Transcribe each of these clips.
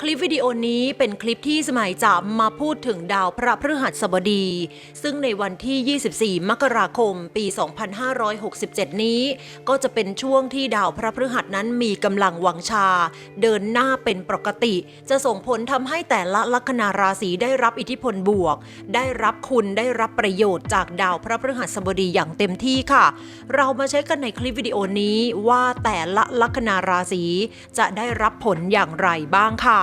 คลิปวิดีโอนี้เป็นคลิปที่สมัยจะมาพูดถึงดาวพระพฤหัสบดี ซึ่งในวันที่ 24 มกราคม ปี 2567 นี้ ก็จะเป็นช่วงที่ดาวพระพฤหัสนั้นมีกำลังวังชา เดินหน้าเป็นปกติ จะส่งผลทำให้แต่ละลัคนาราศีได้รับอิทธิพลบวก ได้รับคุณได้รับประโยชน์จากดาวพระพฤหัสบดีอย่างเต็มที่ค่ะ เรามาเช็คกันในคลิปวิดีโอนี้ว่าแต่ละลัคนาราศีจะได้รับผลอย่างไรบ้างค่ะ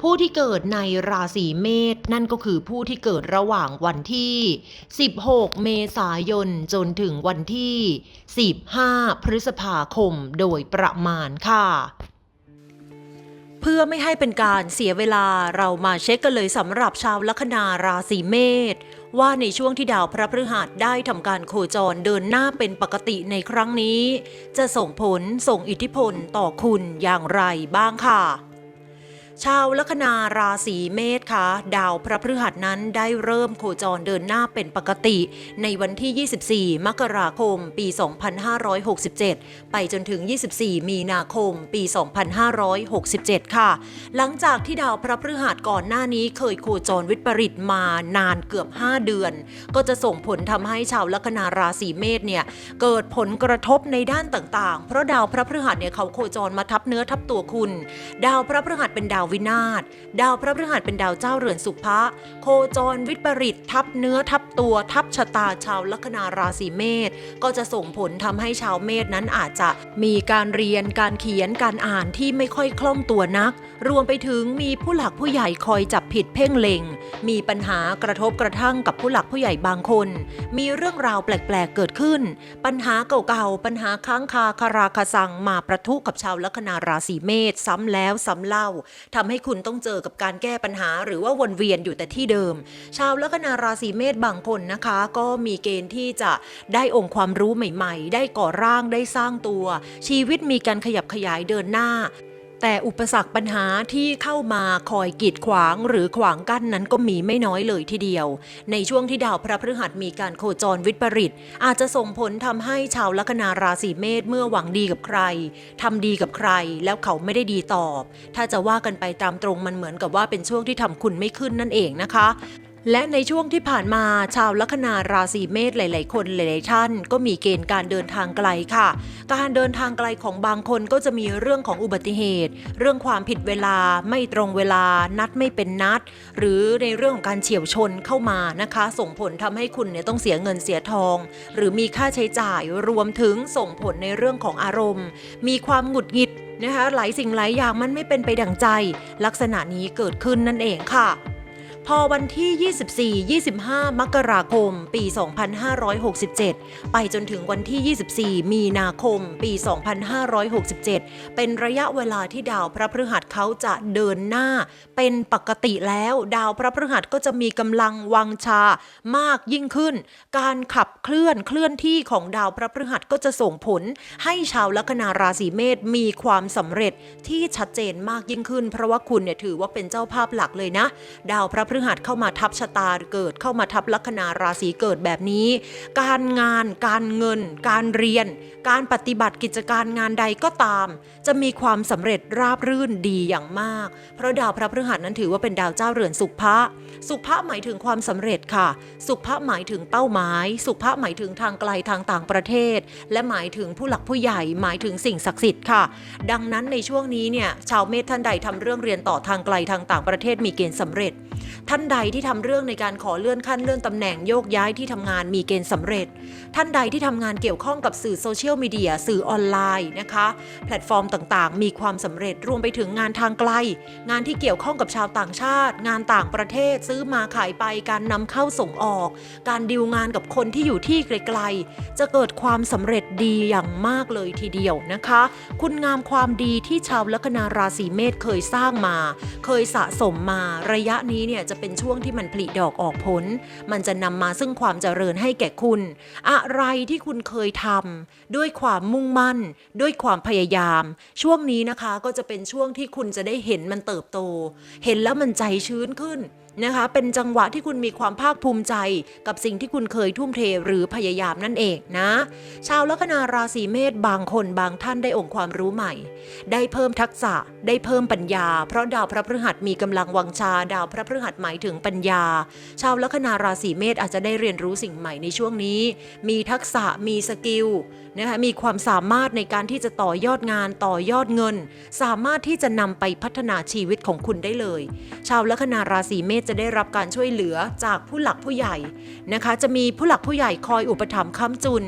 ผู้ที่เกิดในราศีเมษนั่นก็คือผู้ที่เกิดระหว่างวันที่ 16 เมษายนจนถึงวันที่ 15 พฤษภาคมโดยประมาณค่ะ เพื่อไม่ให้เป็นการเสียเวลาเรามาเช็คกันเลยสำหรับชาวลัคนาราศีเมษว่าในช่วงที่ดาวพระพฤหัสได้ทำการโคจรเดินหน้าเป็นปกติในครั้งนี้ จะส่งผลส่งอิทธิพลต่อคุณอย่างไรบ้างค่ะ ชาวลัคนาราศีเมษคะดาวพระพฤหัสนั้นได้เริ่มโคจรเดินหน้าเป็นปกติ ในวันที่ 24 มกราคม ปี 2567 ไปจนถึง 24 มีนาคม ปี 2567 ค่ะ หลังจากที่ดาวพระพฤหัสก่อนหน้านี้เคยโคจรวิปริตมานานเกือบ 5 เดือน ก็จะส่งผลทำให้ชาวลัคนาราศีเมษเนี่ยเกิดผลกระทบในด้านต่างๆ เพราะดาวพระพฤหัสเนี่ยเขาโคจรมาทับเนื้อทับตัวคุณ ดาวพระพฤหัสเป็นดาววินาศ ดาวพระพฤหัสเป็นดาวเจ้าเรือนสุภะ โคจรวิปริตทับเนื้อทับตัวทับชะตาชาวลัคนาราศีเมษ ก็จะส่งผลทำให้ชาวเมษนั้นอาจจะมีการเรียนการเขียนการอ่านที่ไม่ค่อยคล่องตัวนัก รวมไปถึงมีผู้หลักผู้ใหญ่คอยจับผิดเพ่งเล็ง มีปัญหากระทบกระทั่งกับผู้หลักผู้ใหญ่บางคน มีเรื่องราวแปลกๆเกิดขึ้น ปัญหาเก่าๆปัญหาค้างคาคาราคาซังมาประทุกับชาวลัคนาราศีเมษซ้ำแล้วซ้ำเล่าทำให้คุณต้องเจอกับการแก้ปัญหา หรือว่าวนเวียนอยู่แต่ที่เดิม ชาวลัคนาราศีเมษบางคนนะคะ ก็มีเกณฑ์ที่จะได้องค์ความรู้ใหม่ ๆ ได้ก่อร่างได้สร้างตัว ชีวิตมีการขยับขยายเดินหน้า แต่อุปสรรคปัญหาที่เข้ามาคอยกีดขวางหรือขวางกั้นนั้นก็มีไม่น้อยเลยทีเดียว ในช่วงที่ดาวพระพฤหัสมีการโคจรวิปริต อาจจะส่งผลทำให้ชาวลัคนาราศีเมษเมื่อหวังดีกับใครทำดีกับใครแล้วเขาไม่ได้ดีตอบ ถ้าจะว่ากันไปตามตรงมันเหมือนกับว่าเป็นช่วงที่ทำคุณไม่ขึ้นนั่นเองนะคะ และในช่วงที่ผ่านมาชาวลัคนาราศีเมษหลาย ๆ คนหลายๆท่านก็มีเกณฑ์การเดินทางไกลค่ะ การเดินทางไกลของบางคนก็จะมีเรื่องของอุบัติเหตุ เรื่องความผิดเวลาไม่ตรงเวลานัดไม่เป็นนัด หรือในเรื่องของการเฉียวชนเข้ามานะคะ ส่งผลทำให้คุณเนี่ยต้องเสียเงินเสียทอง หรือมีค่าใช้จ่ายรวมถึงส่งผลในเรื่องของอารมณ์ มีความหงุดหงิดนะคะหลายสิ่งหลายอย่างมันไม่เป็นไปดั่งใจ ลักษณะนี้เกิดขึ้นนั่นเองค่ะ พอวันที่ 24-25 มกราคม ปี 2567 ไปจนถึงวันที่ 24 มีนาคม ปี 2567 เป็นระยะเวลาที่ดาวพระพฤหัสเขาจะเดินหน้า เป็นปกติแล้ว ดาวพระพฤหัสก็จะมีกำลังวังชามากยิ่งขึ้น การขับเคลื่อนเคลื่อนที่ของดาวพระพฤหัสก็จะส่งผล ให้ชาวลัคนาราศีเมษมีความสำเร็จที่ชัดเจนมากยิ่งขึ้น เพราะว่าคุณเนี่ยถือว่าเป็นเจ้าภาพหลักเลยนะ ดาวพระพฤหัสเข้ามาทับชะตาเกิดเข้ามาทับลัคนาราศีเกิดแบบนี้ การงาน การเงิน การเรียน การปฏิบัติกิจการงานใดก็ตาม จะมีความสำเร็จราบรื่นดีอย่างมาก เพราะดาวพระพฤหัสนั้นถือว่าเป็นดาวเจ้าเรือนสุภะสุภะหมายถึงความสำเร็จค่ะ สุภะหมายถึงเป้าหมาย สุภะหมายถึงทางไกลทางต่างประเทศ และหมายถึงผู้หลักผู้ใหญ่หมายถึงสิ่งศักดิ์สิทธิ์ค่ะ ดังนั้นในช่วงนี้เนี่ยชาวเมษท่านใดทำเรื่องเรียนต่อทางไกลทางต่างประเทศมีเกณฑ์สำเร็จท่านใดที่ทำเรื่องในการขอเลื่อนขั้นเลื่อนตำแหน่งโยกย้ายที่ทำงานมีเกณฑ์สำเร็จ ท่านใดที่ทำงานเกี่ยวข้องกับสื่อโซเชียลมีเดียสื่อออนไลน์นะคะ แพลตฟอร์มต่างๆ มีความสำเร็จรวมไปถึงงานทางไกล งานที่เกี่ยวข้องกับชาวต่างชาติ งานต่างประเทศซื้อมาขายไปการนำเข้าส่งออก การดีลงานกับคนที่อยู่ที่ไกลๆ จะเกิดความสำเร็จดีอย่างมากเลยทีเดียวนะคะ คุณงามความดีที่ชาวลัคนาราศีเมษเคยสร้างมา เคยสะสมมาระยะนี้เนี่ยจะเป็นช่วงที่มันผลิดอกออกผล มันจะนำมาซึ่งความเจริญให้แก่คุณ อะไรที่คุณเคยทำด้วยความมุ่งมั่น ด้วยความพยายาม ช่วงนี้นะคะก็จะเป็นช่วงที่คุณจะได้เห็นมันเติบโต เห็นแล้วมันใจชื้นขึ้น นะคะ เป็นจังหวะที่คุณมีความภาคภูมิใจ กับสิ่งที่คุณเคยทุ่มเทหรือพยายามนั่นเองนะ ชาวลัคนาราศีเมษบางคนบางท่านได้องค์ความรู้ใหม่ ได้เพิ่มทักษะ ได้เพิ่มปัญญา เพราะดาวพระพฤหัสมีกำลังวังชา ดาวพระพฤหัสหมายถึงปัญญา ชาวลัคนาราศีเมษอาจจะได้เรียนรู้สิ่งใหม่ในช่วงนี้ มีทักษะมีสกิลนะคะมีความสามารถในการที่จะต่อยอดงานต่อยอดเงิน สามารถที่จะนำไปพัฒนาชีวิตของคุณได้เลย ชาวลัคนาราศีเมษจะได้รับการช่วยเหลือจากผู้หลักผู้ใหญ่นะคะ จะมีผู้หลักผู้ใหญ่คอยอุปถัมภ์ค้ำจุน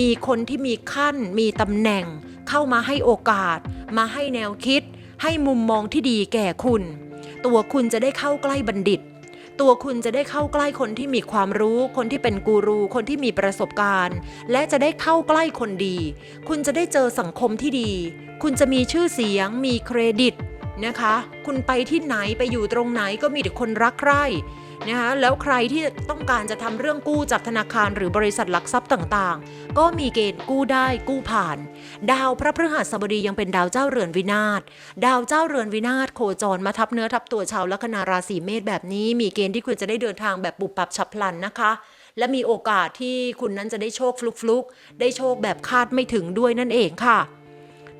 มีคนที่มีขั้น มีตำแหน่ง เข้ามาให้โอกาส มาให้แนวคิด ให้มุมมองที่ดีแก่คุณ ตัวคุณจะได้เข้าใกล้บัณฑิต ตัวคุณจะได้เข้าใกล้คนที่มีความรู้ คนที่เป็นกูรู คนที่มีประสบการณ์ และจะได้เข้าใกล้คนดี คุณจะได้เจอสังคมที่ดี คุณจะมีชื่อเสียง มีเครดิต นะคะ คุณไปที่ไหนไปอยู่ตรงไหนก็มีแต่คนรักใคร่นะคะแล้วใครที่ต้องการจะทำเรื่องกู้จากธนาคารหรือบริษัทหลักทรัพย์ต่างๆ ก็มีเกณฑ์กู้ได้กู้ผ่าน ดาวพระพฤหัสบดียังเป็นดาวเจ้าเรือนวินาศดาวเจ้าเรือนวินาศโคจรมาทับเนื้อทับตัวชาวลัคนาราศีเมษแบบนี้ มีเกณฑ์ที่คุณจะได้เดินทางแบบปุบปับฉับพลันนะคะ และมีโอกาสที่คุณนั้นจะได้โชคฟลุกๆได้โชคแบบคาดไม่ถึงด้วยนั่นเองค่ะ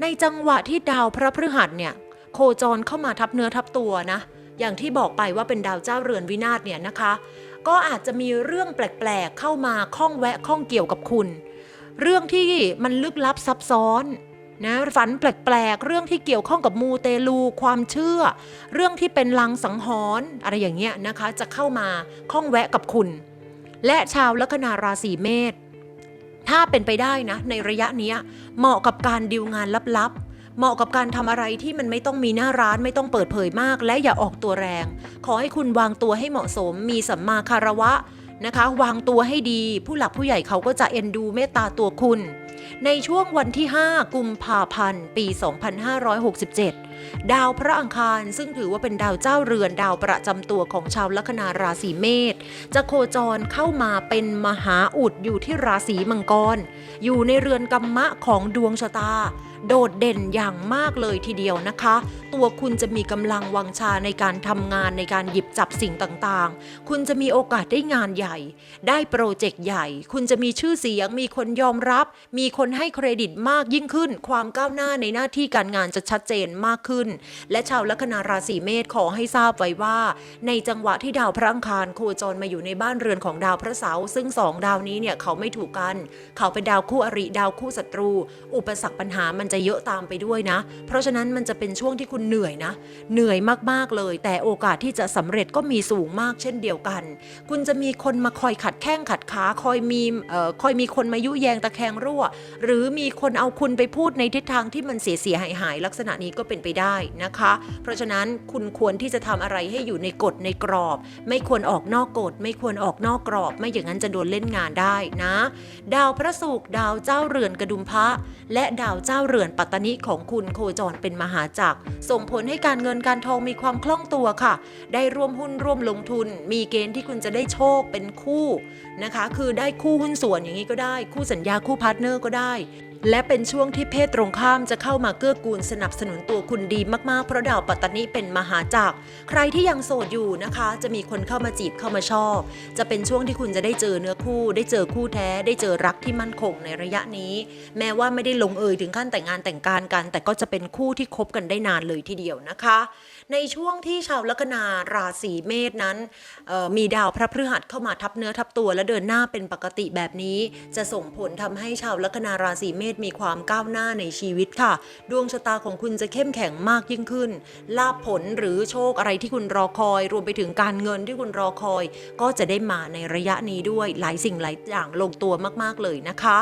ในจังหวะที่ดาวพระพฤหัสเนี่ย โคจรเข้ามาทับเนื้อทับตัวนะ อย่างที่บอกไปว่าเป็นดาวเจ้าเรือนวินาศเนี่ยนะคะ ก็อาจจะมีเรื่องแปลกๆเข้ามาข้องแวะข้องเกี่ยวกับคุณ เรื่องที่มันลึกลับซับซ้อนนะฝันแปลกๆ เรื่องที่เกี่ยวข้องกับมูเตลู ความเชื่อ เรื่องที่เป็นลังสังหรณ์อะไรอย่างเงี้ยนะคะ จะเข้ามาข้องแวะกับคุณ และชาวลัคนาราศีเมษถ้าเป็นไปได้นะ ในระยะนี้เหมาะกับการดิวงานลับๆ เหมาะกับการทำอะไรที่มันไม่ต้องมีหน้าร้านไม่ต้องเปิดเผยมาก และอย่าออกตัวแรง ขอให้คุณวางตัวให้เหมาะสม มีสัมมาคารวะนะคะ วางตัวให้ดี ผู้หลักผู้ใหญ่เขาก็จะเอ็นดูเมตตาตัวคุณ ในช่วงวันที่ 5 กุมภาพันธ์ ปี 2567 ดาวพระอังคารซึ่งถือว่าเป็นดาวเจ้าเรือนดาวประจำตัวของชาวลัคนาราศีเมษจะโคจรเข้ามาเป็นมหาอุดอยู่ที่ราศีมังกร อยู่ในเรือนกัมมะของดวงชะตา โดดเด่นอย่างมากเลยทีเดียวนะคะ ตัวคุณจะมีกำลังวังชาในการทำงานในการหยิบจับสิ่งต่างๆ คุณจะมีโอกาสได้งานใหญ่ ได้โปรเจกต์ใหญ่ คุณจะมีชื่อเสียง มีคนยอมรับ มีคนให้เครดิตมากยิ่งขึ้น ความก้าวหน้าในหน้าที่การงานจะชัดเจนมากขึ้น และชาวลัคนาราศีเมษขอให้ทราบไว้ว่า ในจังหวะที่ดาวพระอังคารโคจรมาอยู่ในบ้านเรือนของดาวพระเสาร์ซึ่งสองดาวนี้เนี่ยเขาไม่ถูกกัน เขาเป็นดาวคู่อริดาวคู่ศัตรู อุปสรรคปัญหามันจะเยอะตามไปด้วยนะ เพราะฉะนั้นมันจะเป็นช่วงที่คุณเหนื่อยนะ เหนื่อยมากๆเลย แต่โอกาสที่จะสำเร็จก็มีสูงมากเช่นเดียวกัน คุณจะมีคนมาคอยขัดแข้งขัดขาคอยมีเอ่อคอยมีคนมายุแยงตะแคงรั่ว หรือมีคนเอาคุณไปพูดในทิศทางที่มันเสียเสียหายหายๆลักษณะนี้ก็เป็นไปได้นะคะ เพราะฉะนั้นคุณควรที่จะทำอะไรให้อยู่ในกฎในกรอบ ไม่ควรออกนอกกฎ ไม่ควรออกนอกกรอบ ไม่อย่างนั้นจะโดนเล่นงานได้นะ ดาวพระศุกร์ดาวเจ้าเรือนกระดุมพระ และดาวเจ้าเรือนือนปัตตนิของคุณโคจรเป็นมหาจักร ส่งผลให้การเงินการทองมีความคล่องตัวค่ะ ได้ร่วมหุ้นร่วมลงทุน มีเกณฑ์ที่คุณจะได้โชคเป็นคู่นะคะ คือได้คู่หุ้นส่วนอย่างนี้ก็ได้ คู่สัญญาคู่พาร์ทเนอร์ก็ได้ และเป็นช่วงที่เพศตรงข้ามจะเข้ามาเกื้อกูลสนับสนุนตัวคุณดีมากๆ เพราะดาวปัตตานิเป็นมหาจักร ใครที่ยังโสดอยู่นะคะ จะมีคนเข้ามาจีบเข้ามาชอบ จะเป็นช่วงที่คุณจะได้เจอเนื้อคู่ ได้เจอคู่แท้ ได้เจอรักที่มั่นคงในระยะนี้ แม้ว่าไม่ได้ลงเอยถึงขั้นแต่งงานแต่งการกัน แต่ก็จะเป็นคู่ที่คบกันได้นานเลยทีเดียวนะคะ ในช่วงที่ชาวลัคนาราศีเมษนั้นมีดาวพระพฤหัสเข้ามาทับเนื้อทับตัวและเดินหน้าเป็นปกติแบบนี้ จะส่งผลทำให้ชาวลัคนาราศีเมษมีความก้าวหน้าในชีวิตค่ะ ดวงชะตาของคุณจะเข้มแข็งมากยิ่งขึ้น ลาภผลหรือโชคอะไรที่คุณรอคอย รวมไปถึงการเงินที่คุณรอคอย ก็จะได้มาในระยะนี้ด้วยหลายสิ่งหลายอย่างลงตัวมาก ๆเลยนะคะ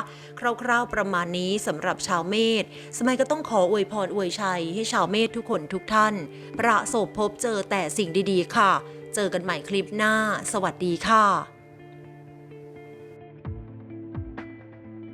คร่าวๆประมาณนี้สำหรับชาวเมษสมัยก็ต้องขออวยพรอวยชัยให้ชาวเมษทุกคนทุกท่านประประสบพบเจอแต่สิ่งดีๆ ค่ะ เจอกันใหม่คลิปหน้า สวัสดีค่ะ